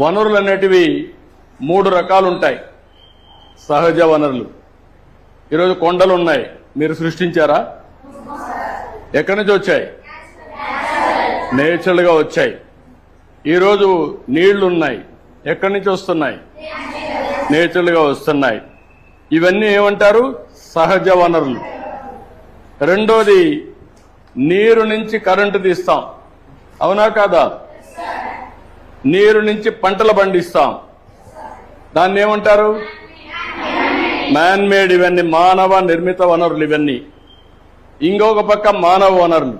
వనరులు అనేటివి మూడు రకాలు ఉంటాయి సహజ వనరులు. ఈరోజు కొండలు ఉన్నాయి మీరు సృష్టించారా? ఎక్కడి నుంచి వచ్చాయి? నేచురల్గా వచ్చాయి. ఈరోజు నీళ్ళు ఉన్నాయి ఎక్కడి నుంచి వస్తున్నాయి? నేచురల్గా వస్తున్నాయి. ఇవన్నీ ఏమంటారు? సహజ వనరులు. రెండోది నీరు నుంచి కరెంటు తీస్తాం. అవునా కాదా? నీరు నుంచి పంటలు పండిస్తాం. దాన్ని ఏమంటారు? మ్యాన్ మేడ్ ఇవన్నీ మానవ నిర్మిత వనరులు ఇవన్నీ. ఇంకొక పక్క మానవ వనరులు.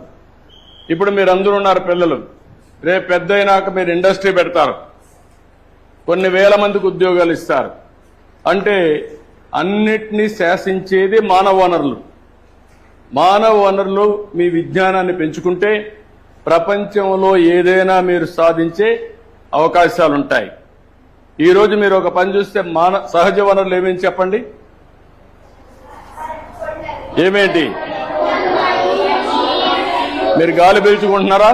ఇప్పుడు మీరు అందరూ ఉన్నారు పిల్లలు. రేపు పెద్ద అయినాక మీరు ఇండస్ట్రీ పెడతారు. కొన్ని వేల మందికి ఉద్యోగాలు ఇస్తారు. అంటే అన్నిటినీ శాసించేది మానవ వనరులు. మానవ వనరులు మీ విజ్ఞానాన్ని పెంచుకుంటే ప్రపంచంలో ఏదైనా మీరు సాధించే అవకాశాలు ఉంటాయి ఈరోజు మీరు ఒక పని చూస్తే మాన సహజ వనరులు ఏమేమి చెప్పండి? ఏమేంటి? మీరు గాలి పీల్చుకుంటున్నారా?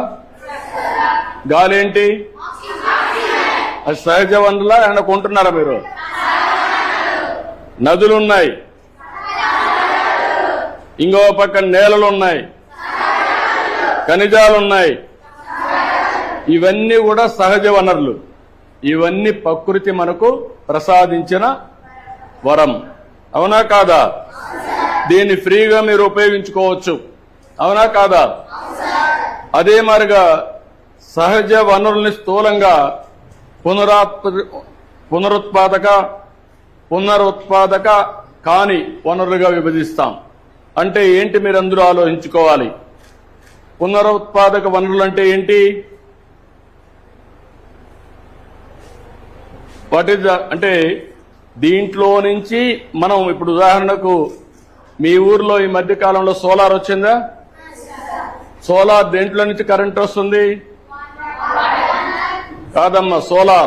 గాలి ఏంటి అది సహజ వనరులా? ఏమైనా కొంటున్నారా మీరు? నదులు ఉన్నాయి ఇంకో పక్క నేలలు ఉన్నాయి ఖనిజాలు ఉన్నాయి ఇవన్నీ కూడా సహజ వనరులు. ఇవన్నీ ప్రకృతి మనకు ప్రసాదించిన వరం. అవునా కాదా? దీన్ని ఫ్రీగా మీరు ఉపయోగించుకోవచ్చు. అవునా కాదా? అదే మరిగా సహజ వనరుల్ని స్థూలంగా పునరాత్ప పునరుత్పాదక పునరుత్పాదక కాని వనరులుగా విభజిస్తాం. అంటే ఏంటి మీరు అందరూ ఆలోచించుకోవాలి? పునరుత్పాదక వనరులు అంటే ఏంటి? వాట్ ఈస్ అంటే దీంట్లో నుంచి మనం ఇప్పుడు ఉదాహరణకు మీ ఊర్లో ఈ మధ్య కాలంలో సోలార్ వచ్చిందా? సోలార్ దేంట్లో నుంచి కరెంట్ వస్తుంది? కాదమ్మా సోలార్.